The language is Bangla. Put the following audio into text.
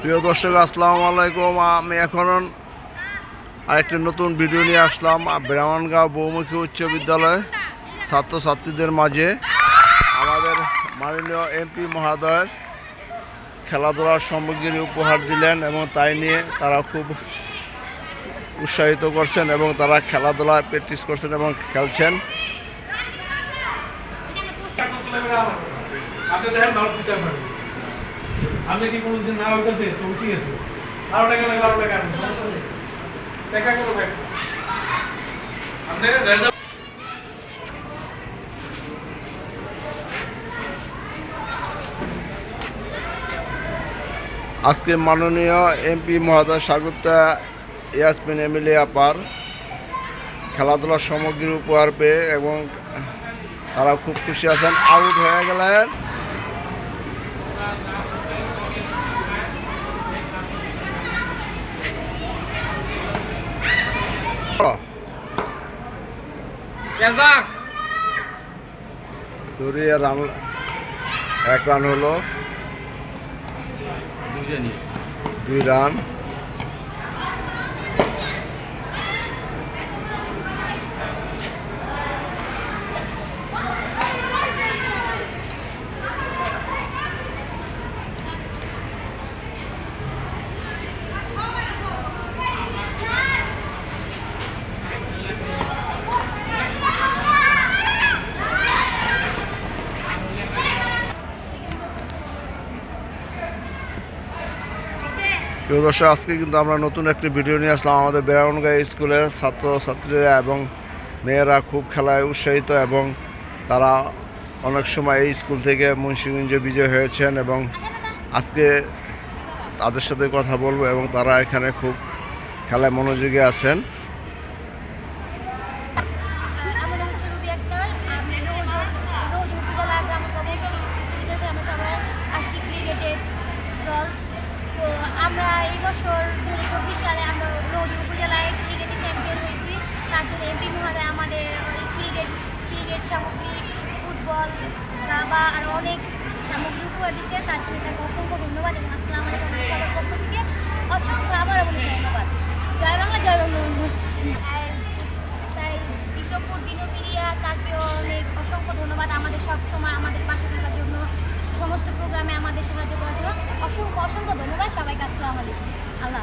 প্রিয় দর্শক, আসসালামু আলাইকুম। আমি এখন আরেকটি নতুন ভিডিও নিয়ে আসলাম। ব্রাহ্মণগাঁও বহুমুখী উচ্চ বিদ্যালয় ছাত্রছাত্রীদের মাঝে। আমাদের মাননীয় এমপি মহোদয় খেলাধুলার সামগ্রী উপহার দিলেন এবং তাই নিয়ে তারা খুব উৎসাহিত করছেন এবং তারা খেলাধুলায় প্র্যাকটিস করছেন এবং খেলছেন। আপনি দেখেন আপনি কি কোনো কিছু না হইতেছে, তো ঠিক আছে আরও টাকা লাগবে আরও টাকা নেই টাকা আপনি আজকে মাননীয় এমপি মহোদয়, স্বাগতা ইয়াসমিন এমএলএ আপার। খেলাধুলার সামগ্রী উপহার পেয়ে এবং তারা খুব খুশি আছেন। আউট হয়ে গেলেন। দৌড়িয়ে রান এক রান হলো। দুই রান। প্রিয় দর্শক, আজকে কিন্তু আমরা নতুন একটি ভিডিও নিয়ে আসলাম। আমাদের বেড়ানগাঁ স্কুলে ছাত্রছাত্রীরা এবং মেয়েরা খুব খেলায় উৎসাহিত এবং তারা অনেক সময় এই স্কুল থেকে মুন্সিগঞ্জে বিজয় হয়েছেন এবং আজকে তাদের সাথে কথা বলব এবং তারা এখানে খুব খেলায় মনোযোগী আছেন। আমরা এই বছর দু হাজার চব্বিশ সালে আমরা নদীর উপজেলায় ক্রিকেটে চ্যাম্পিয়ন হয়েছি। তার জন্য এমপি মহোদয় আমাদের ক্রিকেট ক্রিকেট সামগ্রী, ফুটবল, দাবা আর অনেক সামগ্রী উপহার দিচ্ছে। তার জন্য তাকে অসংখ্য ধন্যবাদ এবং আসলে আমাদের সবার পক্ষ থেকে। অসংখ্য আবার আমাদের ধন্যবাদ। জয় বাংলা, জয় বঙ্গবন্ধু। তাই বিক্রমপুর দিনমিরিয়া তাকে অনেক অসংখ্য ধন্যবাদ আমাদের সবসময় আমাদের পাশে থাকার জন্য। সমস্ত প্রোগ্রামে আমাদের সাহায্য করার অসংখ্য অসংখ্য ধন্যবাদ সবাইকে আসসালাম আলাইকুম। আল্লাহ